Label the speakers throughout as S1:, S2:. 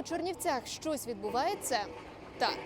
S1: у Чернівцях щось відбувається? Так.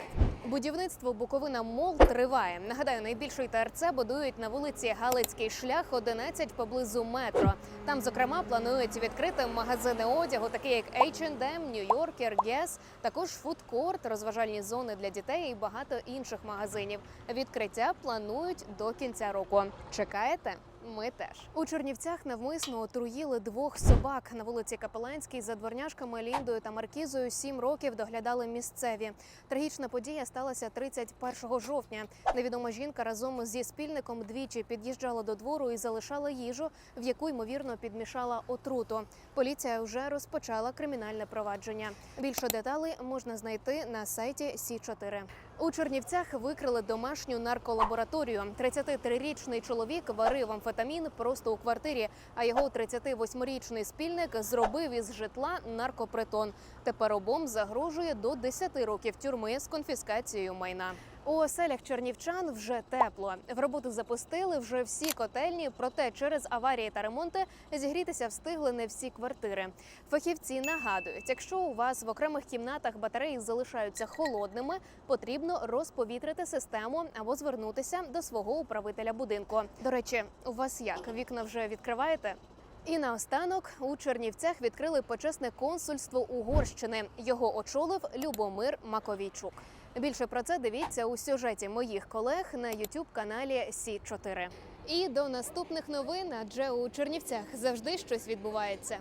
S1: Будівництво Буковина Мол триває. Нагадаю, найбільший ТРЦ будують на вулиці Галицький шлях 11 поблизу метро. Там, зокрема, планують відкрити магазини одягу, такі як H&M, New Yorker, Guess, також фудкорт, розважальні зони для дітей і багато інших магазинів. Відкриття планують до кінця року. Чекаєте? Ми теж у Чернівцях навмисно отруїли двох собак на вулиці Капеланській за дворняшками Ліндою та Маркізою. Сім років доглядали місцеві. Трагічна подія сталася 31 жовтня. Невідома жінка разом зі спільником двічі під'їжджала до двору і залишала їжу, в яку ймовірно підмішала отруту. Поліція вже розпочала кримінальне провадження. Більше деталей можна знайти на сайті Сі 4 у Чернівцях викрили домашню нарколабораторію. 33-річний чоловік варив амфетамін просто у квартирі, а його 38-річний спільник зробив із житла наркопритон. Тепер обом загрожує до 10 років тюрми з конфіскацією майна. У оселях чернівчан вже тепло. В роботу запустили вже всі котельні, проте через аварії та ремонти зігрітися встигли не всі квартири. Фахівці нагадують, якщо у вас в окремих кімнатах батареї залишаються холодними, потрібно розповітрити систему або звернутися до свого управителя будинку. До речі, у вас як вікна вже відкриваєте? І наостанок у Чернівцях відкрили почесне консульство Угорщини. Його очолив Любомир Маковійчук. Більше про це дивіться у сюжеті моїх колег на youtube каналі Сі 4 І до наступних новин, адже у Чернівцях завжди щось відбувається.